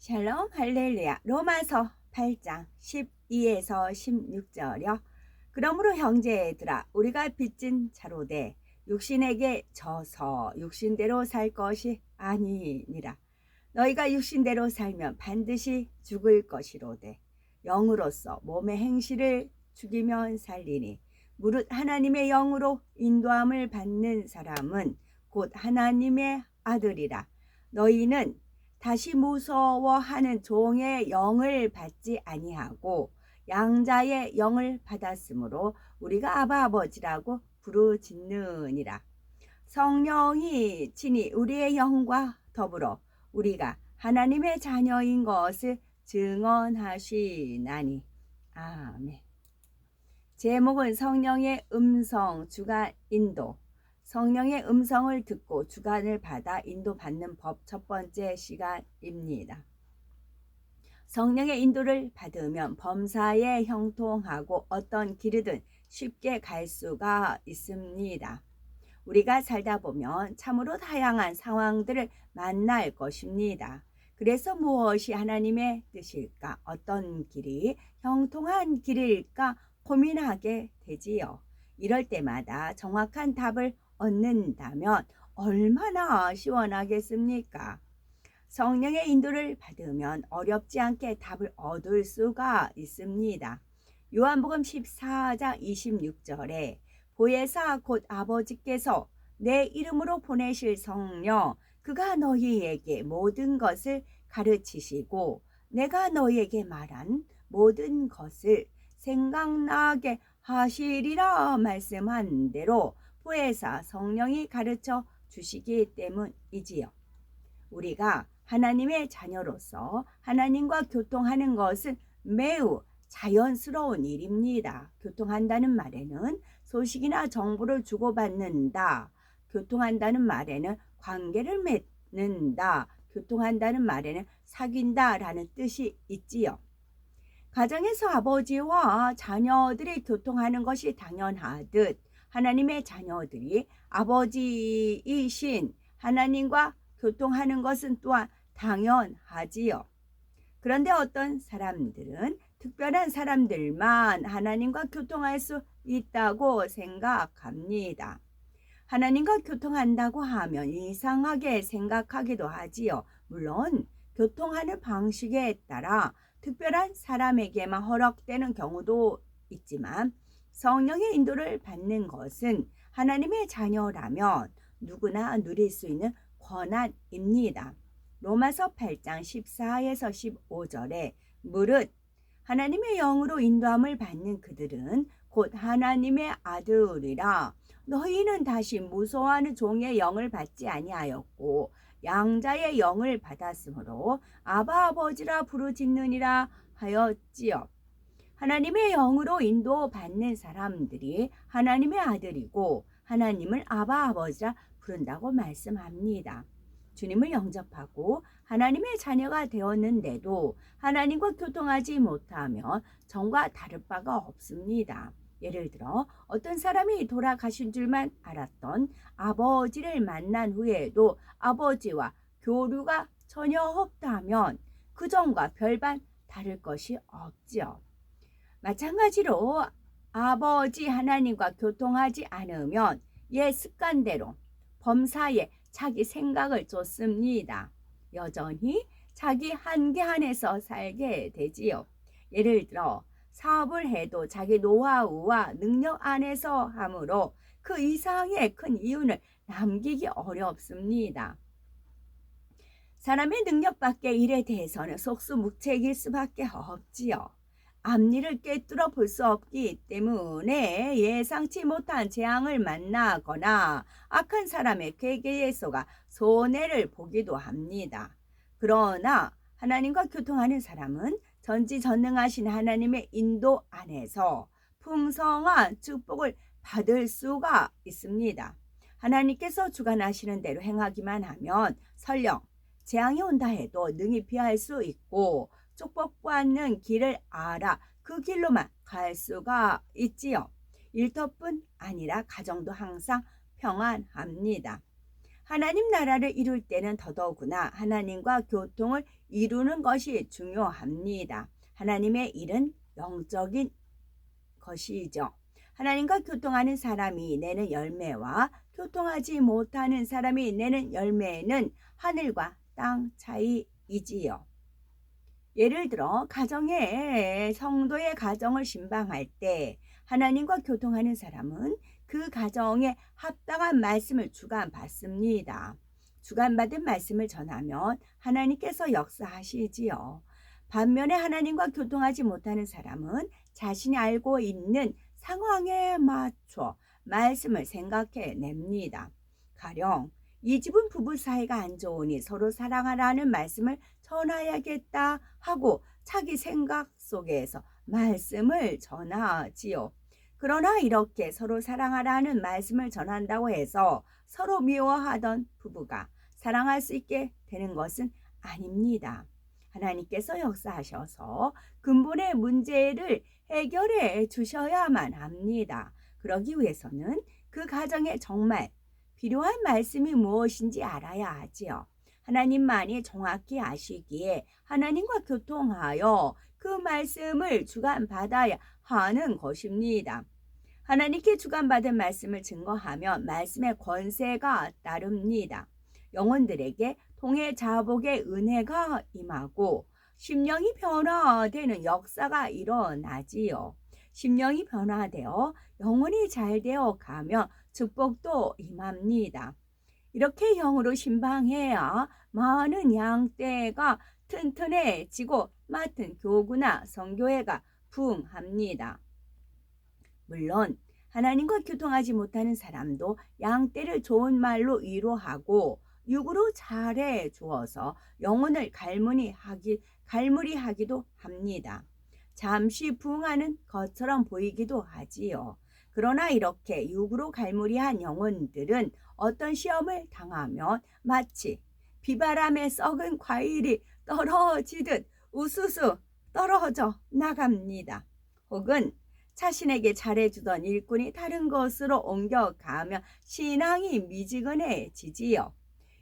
샬롬 할렐루야 로마서 8장 12에서 16절이요. 그러므로 형제들아 우리가 빚진 자로되 육신에게 져서 육신대로 살 것이 아니니라. 너희가 육신대로 살면 반드시 죽을 것이로되 영으로서 몸의 행실을 죽이면 살리니 무릇 하나님의 영으로 인도함을 받는 사람은 곧 하나님의 아들이라. 너희는 다시 무서워하는 종의 영을 받지 아니하고 양자의 영을 받았으므로 우리가 아바 아버지라고 부르짖느니라. 성령이 친히 우리의 영과 더불어 우리가 하나님의 자녀인 것을 증언하시나니. 아멘. 제목은 성령의 음성 주간 인도. 성령의 음성을 듣고 주관을 받아 인도받는 법 첫 번째 시간입니다. 성령의 인도를 받으면 범사에 형통하고 어떤 길이든 쉽게 갈 수가 있습니다. 우리가 살다 보면 참으로 다양한 상황들을 만날 것입니다. 그래서 무엇이 하나님의 뜻일까? 어떤 길이 형통한 길일까? 고민하게 되지요. 이럴 때마다 정확한 답을 얻는다면 얼마나 시원하겠습니까? 성령의 인도를 받으면 어렵지 않게 답을 얻을 수가 있습니다. 요한복음 14장 26절에 보혜사 곧 아버지께서 내 이름으로 보내실 성령 그가 너희에게 모든 것을 가르치시고 내가 너희에게 말한 모든 것을 생각나게 하시리라 말씀한 대로 보혜사 성령이 가르쳐 주시기 때문이지요. 우리가 하나님의 자녀로서 하나님과 교통하는 것은 매우 자연스러운 일입니다. 교통한다는 말에는 소식이나 정보를 주고받는다. 교통한다는 말에는 관계를 맺는다. 교통한다는 말에는 사귄다 라는 뜻이 있지요. 가정에서 아버지와 자녀들이 교통하는 것이 당연하듯 하나님의 자녀들이 아버지이신 하나님과 교통하는 것은 또한 당연하지요. 그런데 어떤 사람들은 특별한 사람들만 하나님과 교통할 수 있다고 생각합니다. 하나님과 교통한다고 하면 이상하게 생각하기도 하지요. 물론 교통하는 방식에 따라 특별한 사람에게만 허락되는 경우도 있지만 성령의 인도를 받는 것은 하나님의 자녀라면 누구나 누릴 수 있는 권한입니다. 로마서 8장 14에서 15절에 무릇 하나님의 영으로 인도함을 받는 그들은 곧 하나님의 아들이라 너희는 다시 무서워하는 종의 영을 받지 아니하였고 양자의 영을 받았으므로 아바 아버지라 부르짖느니라 하였지요. 하나님의 영으로 인도받는 사람들이 하나님의 아들이고 하나님을 아바 아버지라 부른다고 말씀합니다. 주님을 영접하고 하나님의 자녀가 되었는데도 하나님과 교통하지 못하면 전과 다를 바가 없습니다. 예를 들어 어떤 사람이 돌아가신 줄만 알았던 아버지를 만난 후에도 아버지와 교류가 전혀 없다면 그 전과 별반 다를 것이 없지요. 마찬가지로 아버지 하나님과 교통하지 않으면 옛 습관대로 범사에 자기 생각을 쫓습니다. 여전히 자기 한계 안에서 살게 되지요. 예를 들어 사업을 해도 자기 노하우와 능력 안에서 하므로 그 이상의 큰 이윤을 남기기 어렵습니다. 사람의 능력 밖에 일에 대해서는 속수무책일 수밖에 없지요. 앞니를 꿰뚫어 볼 수 없기 때문에 예상치 못한 재앙을 만나거나 악한 사람의 괴계에 속아 손해를 보기도 합니다. 그러나 하나님과 교통하는 사람은 전지전능하신 하나님의 인도 안에서 풍성한 축복을 받을 수가 있습니다. 하나님께서 주관하시는 대로 행하기만 하면 설령 재앙이 온다 해도 능히 피할 수 있고 축복받는 길을 알아 그 길로만 갈 수가 있지요. 일터뿐 아니라 가정도 항상 평안합니다. 하나님 나라를 이룰 때는 더더구나 하나님과 교통을 이루는 것이 중요합니다. 하나님의 일은 영적인 것이죠. 하나님과 교통하는 사람이 내는 열매와 교통하지 못하는 사람이 내는 열매는 하늘과 땅 차이이지요. 예를 들어 가정에 성도의 가정을 신방할 때 하나님과 교통하는 사람은 그 가정에 합당한 말씀을 주관 받습니다. 주관 받은 말씀을 전하면 하나님께서 역사하시지요. 반면에 하나님과 교통하지 못하는 사람은 자신이 알고 있는 상황에 맞춰 말씀을 생각해 냅니다. 가령 이 집은 부부 사이가 안 좋으니 서로 사랑하라는 말씀을 전해야겠다 하고 자기 생각 속에서 말씀을 전하지요. 그러나 이렇게 서로 사랑하라는 말씀을 전한다고 해서 서로 미워하던 부부가 사랑할 수 있게 되는 것은 아닙니다. 하나님께서 역사하셔서 근본의 문제를 해결해 주셔야만 합니다. 그러기 위해서는 그 가정에 정말 필요한 말씀이 무엇인지 알아야 하지요. 하나님만이 정확히 아시기에 하나님과 교통하여 그 말씀을 주관받아야 하는 것입니다. 하나님께 주관받은 말씀을 증거하면 말씀의 권세가 따릅니다. 영혼들에게 통해 자복의 은혜가 임하고 심령이 변화되는 역사가 일어나지요. 심령이 변화되어 영혼이 잘 되어 가며 축복도 임합니다. 이렇게 영으로 신방해야 많은 양떼가 튼튼해지고 맡은 교구나 성교회가 부흥합니다. 물론 하나님과 교통하지 못하는 사람도 양떼를 좋은 말로 위로하고 육으로 잘해 주어서 영혼을 갈무리 하기 갈무리 하기도 합니다. 잠시 부흥하는 것처럼 보이기도 하지요. 그러나 이렇게 육으로 갈무리한 영혼들은 어떤 시험을 당하면 마치 비바람에 썩은 과일이 떨어지듯 우수수 떨어져 나갑니다. 혹은 자신에게 잘해주던 일꾼이 다른 것으로 옮겨가며 신앙이 미지근해지지요.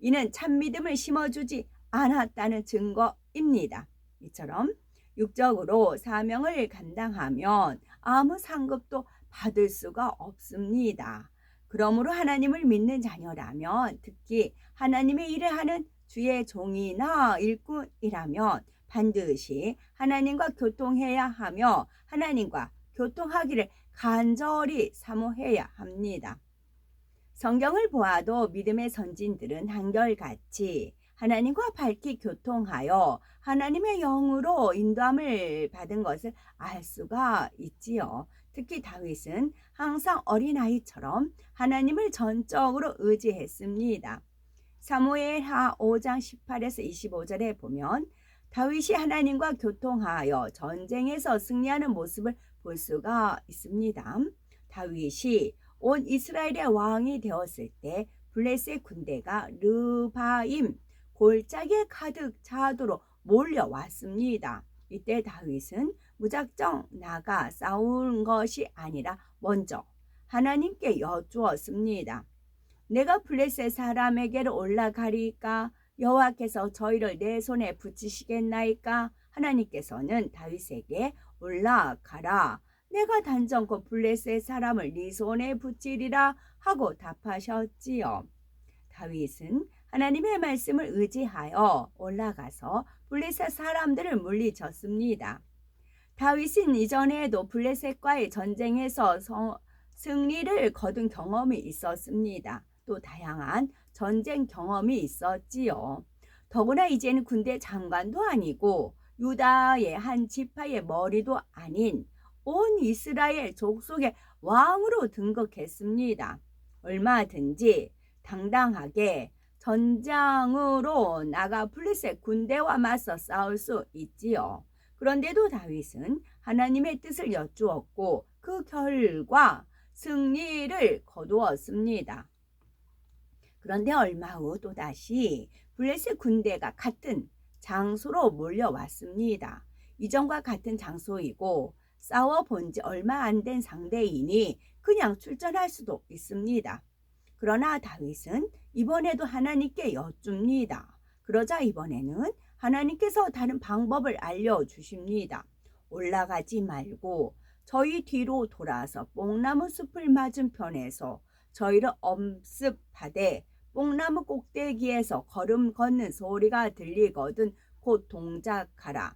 이는 참믿음을 심어주지 않았다는 증거입니다. 이처럼 육적으로 사명을 감당하면 아무 상급도 받을 수가 없습니다. 그러므로 하나님을 믿는 자녀라면 특히 하나님의 일을 하는 주의 종이나 일꾼이라면 반드시 하나님과 교통해야 하며 하나님과 교통하기를 간절히 사모해야 합니다. 성경을 보아도 믿음의 선진들은 한결같이 하나님과 밝히 교통하여 하나님의 영으로 인도함을 받은 것을 알 수가 있지요. 특히 다윗은 항상 어린아이처럼 하나님을 전적으로 의지했습니다. 사무엘하 5장 18에서 25절에 보면 다윗이 하나님과 교통하여 전쟁에서 승리하는 모습을 볼 수가 있습니다. 다윗이 온 이스라엘의 왕이 되었을 때 블레셋 군대가 르바임 골짜기에 가득 차도록 몰려왔습니다. 이때 다윗은 무작정 나가 싸운 것이 아니라 먼저 하나님께 여쭈었습니다. 내가 블레셋 사람에게로 올라가리까 여호와께서 저희를 내 손에 붙이시겠나이까 하나님께서는 다윗에게 올라가라 내가 단정코 블레셋 사람을 네 손에 붙이리라 하고 답하셨지요. 다윗은 하나님의 말씀을 의지하여 올라가서 블레셋 사람들을 물리쳤습니다. 다윗은 이전에도 블레셋과의 전쟁에서 성, 승리를 거둔 경험이 있었습니다. 또 다양한 전쟁 경험이 있었지요. 더구나 이제는 군대 장관도 아니고 유다의 한 지파의 머리도 아닌 온 이스라엘 족속의 왕으로 등극했습니다. 얼마든지 당당하게 전장으로 나가 블레셋 군대와 맞서 싸울 수 있지요. 그런데도 다윗은 하나님의 뜻을 여쭈었고 그 결과 승리를 거두었습니다. 그런데 얼마 후 또다시 블레셋 군대가 같은 장소로 몰려왔습니다. 이전과 같은 장소이고 싸워본 지 얼마 안 된 상대이니 그냥 출전할 수도 있습니다. 그러나 다윗은 이번에도 하나님께 여쭙니다. 그러자 이번에는 하나님께서 다른 방법을 알려주십니다. 올라가지 말고 저희 뒤로 돌아서 뽕나무 숲을 맞은편에서 저희를 엄습하되 뽕나무 꼭대기에서 걸음 걷는 소리가 들리거든 곧 동작하라.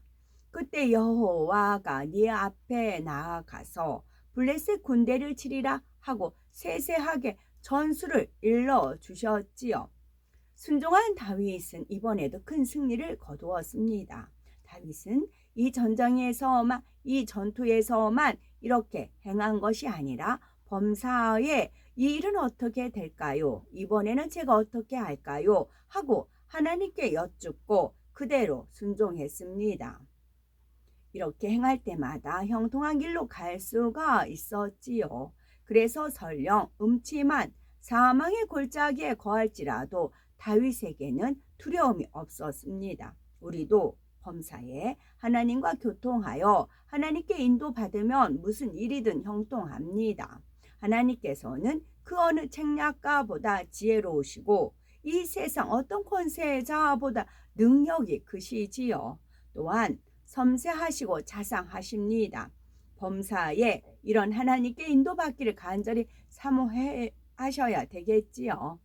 그때 여호와가 네 앞에 나아가서 블레셋 군대를 치리라 하고 세세하게 전술을 일러 주셨지요. 순종한 다윗은 이번에도 큰 승리를 거두었습니다. 다윗은 이 전장에서만 이 전투에서만 이렇게 행한 것이 아니라 범사에 이 일은 어떻게 될까요? 이번에는 제가 어떻게 할까요? 하고 하나님께 여쭙고 그대로 순종했습니다. 이렇게 행할 때마다 형통한 길로 갈 수가 있었지요. 그래서 설령 음침한 사망의 골짜기에 거할지라도 다윗에게는 두려움이 없었습니다. 우리도 범사에 하나님과 교통하여 하나님께 인도받으면 무슨 일이든 형통합니다. 하나님께서는 그 어느 책략가보다 지혜로우시고 이 세상 어떤 권세자보다 능력이 크시지요. 또한 섬세하시고 자상하십니다. 범사에 이런 하나님께 인도받기를 간절히 사모하셔야 되겠지요.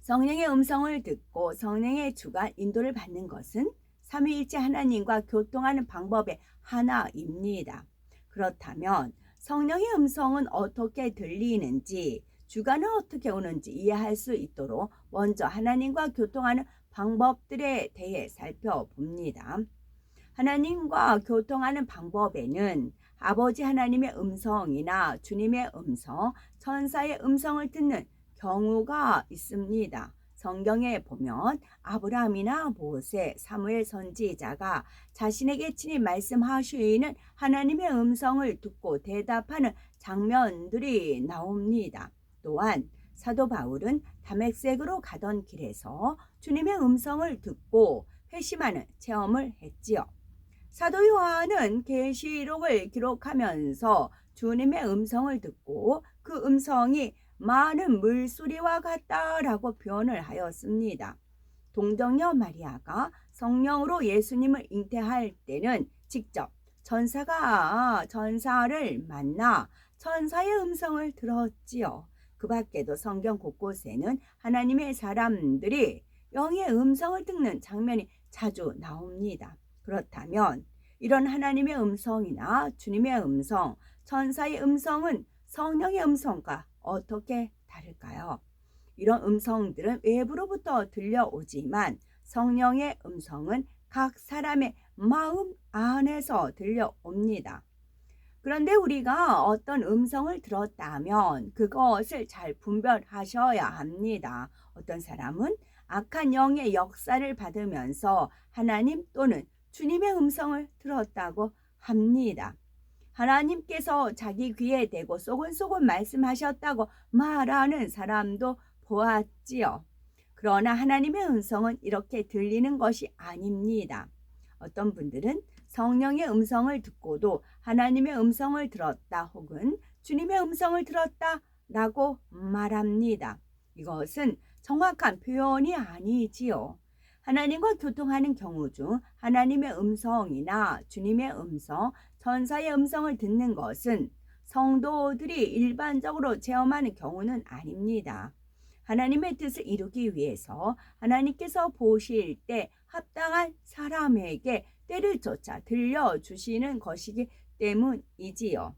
성령의 음성을 듣고 성령의 주관 인도를 받는 것은 삼위일체 하나님과 교통하는 방법의 하나입니다. 그렇다면 성령의 음성은 어떻게 들리는지 주관은 어떻게 오는지 이해할 수 있도록 먼저 하나님과 교통하는 방법들에 대해 살펴봅니다. 하나님과 교통하는 방법에는 아버지 하나님의 음성이나 주님의 음성, 천사의 음성을 듣는 경우가 있습니다. 성경에 보면 아브라함이나 모세, 사무엘 선지자가 자신에게 친히 말씀하시는 하나님의 음성을 듣고 대답하는 장면들이 나옵니다. 또한 사도 바울은 다맥색으로 가던 길에서 주님의 음성을 듣고 회심하는 체험을 했지요. 사도 요한은 계시록을 기록하면서 주님의 음성을 듣고 그 음성이 많은 물소리와 같다라고 표현을 하였습니다. 동정녀 마리아가 성령으로 예수님을 잉태할 때는 직접 천사가 천사를 만나 천사의 음성을 들었지요. 그 밖에도 성경 곳곳에는 하나님의 사람들이 영의 음성을 듣는 장면이 자주 나옵니다. 그렇다면 이런 하나님의 음성이나 주님의 음성, 천사의 음성은 성령의 음성과 어떻게 다를까요? 이런 음성들은 외부로부터 들려오지만 성령의 음성은 각 사람의 마음 안에서 들려옵니다. 그런데 우리가 어떤 음성을 들었다면 그것을 잘 분별하셔야 합니다. 어떤 사람은 악한 영의 역사를 받으면서 하나님 또는 주님의 음성을 들었다고 합니다. 하나님께서 자기 귀에 대고 쏘곤쏘곤 말씀하셨다고 말하는 사람도 보았지요. 그러나 하나님의 음성은 이렇게 들리는 것이 아닙니다. 어떤 분들은 성령의 음성을 듣고도 하나님의 음성을 들었다 혹은 주님의 음성을 들었다 라고 말합니다. 이것은 정확한 표현이 아니지요. 하나님과 교통하는 경우 중 하나님의 음성이나 주님의 음성, 천사의 음성을 듣는 것은 성도들이 일반적으로 체험하는 경우는 아닙니다. 하나님의 뜻을 이루기 위해서 하나님께서 보실 때 합당한 사람에게 때를 쫓아 들려주시는 것이기 때문이지요.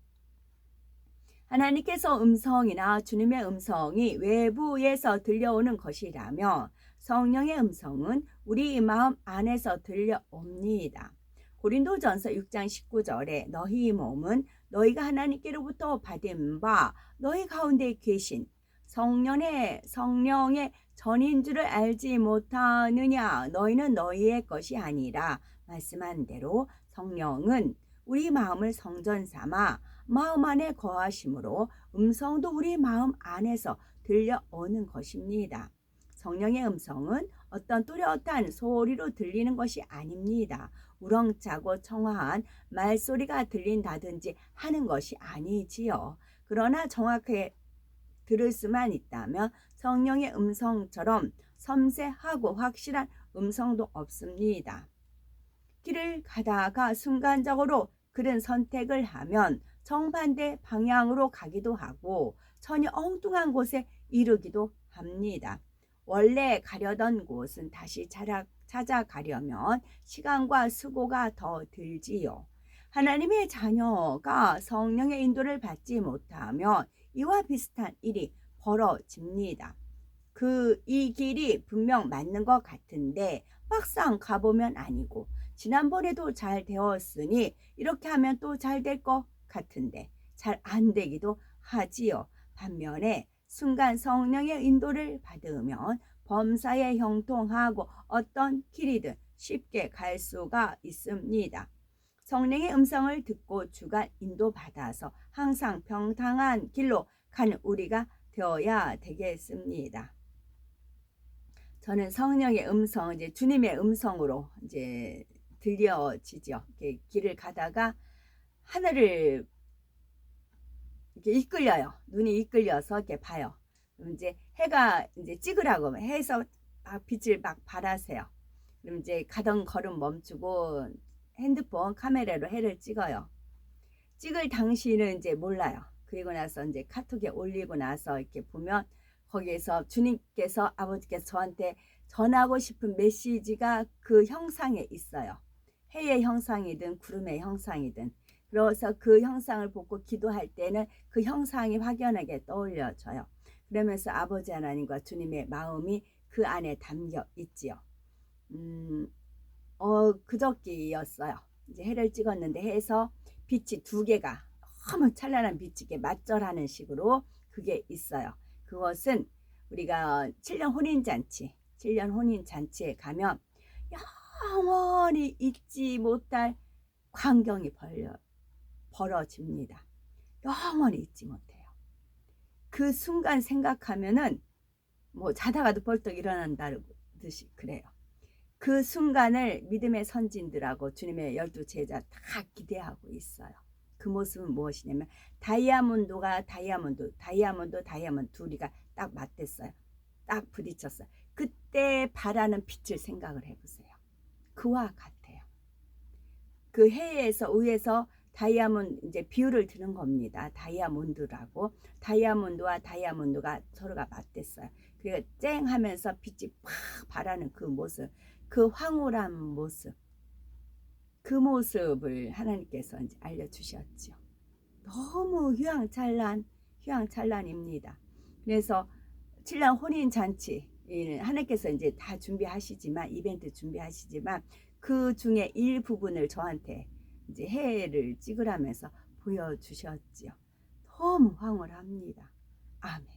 하나님께서 음성이나 주님의 음성이 외부에서 들려오는 것이라며 성령의 음성은 우리 마음 안에서 들려옵니다. 고린도전서 6장 19절에 너희 몸은 너희가 하나님께로부터 받은 바 너희 가운데 계신 성령의 성령의 전인 줄을 알지 못하느냐 너희는 너희의 것이 아니라 말씀한 대로 성령은 우리 마음을 성전 삼아 마음 안에 거하심으로 음성도 우리 마음 안에서 들려오는 것입니다. 성령의 음성은 어떤 뚜렷한 소리로 들리는 것이 아닙니다. 우렁차고 청아한 말소리가 들린다든지 하는 것이 아니지요. 그러나 정확하게 들을 수만 있다면 성령의 음성처럼 섬세하고 확실한 음성도 없습니다. 길을 가다가 순간적으로 그런 선택을 하면 정반대 방향으로 가기도 하고 전혀 엉뚱한 곳에 이르기도 합니다. 원래 가려던 곳은 다시 찾아- 찾아가려면 시간과 수고가 더 들지요. 하나님의 자녀가 성령의 인도를 받지 못하면 이와 비슷한 일이 벌어집니다. 그 이 길이 분명 맞는 것 같은데 막상 가보면 아니고 지난번에도 잘 되었으니 이렇게 하면 또 잘 될 것 같은데 잘 안 되기도 하지요. 반면에 순간 성령의 인도를 받으면 범사에 형통하고 어떤 길이든 쉽게 갈 수가 있습니다. 성령의 음성을 듣고 주가 인도받아서 항상 평탄한 길로 가는 우리가 되어야 되겠습니다. 저는 성령의 음성, 이제 주님의 음성으로 이제 들려지죠. 길을 가다가 하늘을 이렇게 이끌려요. 눈이 이끌려서 이렇게 봐요. 그럼 이제 해가 이제 찍으라고 해서 막 빛을 막 발하세요. 그럼 이제 가던 걸음 멈추고 핸드폰 카메라로 해를 찍어요. 찍을 당시는 이제 몰라요. 그리고 나서 이제 카톡에 올리고 나서 이렇게 보면 거기에서 주님께서 아버지께서 저한테 전하고 싶은 메시지가 그 형상에 있어요. 해의 형상이든 구름의 형상이든 그래서 그 형상을 보고 기도할 때는 그 형상이 확연하게 떠올려져요. 그러면서 아버지 하나님과 주님의 마음이 그 안에 담겨 있지요. 음, 어, 그저께였어요. 이제 해를 찍었는데 해에서 빛이 두 개가 너무 찬란한 빛이 이렇게 맞절하는 식으로 그게 있어요. 그것은 우리가 7년 혼인잔치, 7년 혼인잔치에 가면 영원히 잊지 못할 광경이 벌려, 벌어집니다. 영원히 잊지 못해요. 그 순간 생각하면은 뭐 자다가도 벌떡 일어난다듯이 그래요. 그 순간을 믿음의 선진들하고 주님의 열두 제자 다 기대하고 있어요. 그 모습은 무엇이냐면 다이아몬드가 다이아몬드, 다이아몬드, 다이아몬드 둘이가 딱 맞댔어요. 딱 부딪혔어요. 그때 바라는 빛을 생각을 해보세요. 그와 같아요. 그 해에서 위에서 다이아몬드 이제 비유를 드는 겁니다. 다이아몬드라고 다이아몬드와 다이아몬드가 서로가 맞댔어요. 그리고 쨍 하면서 빛이 팍 바라는 그 모습, 그 황홀한 모습, 그 모습을 하나님께서 이제 알려주셨죠. 너무 휘황찬란, 휘황찬란입니다. 그래서 7년 혼인 잔치 하나님께서 이제 다 준비하시지만 이벤트 준비하시지만 그 중에 일부분을 저한테 이제 해를 찍으라면서 보여주셨지요. 너무 황홀합니다. 아멘.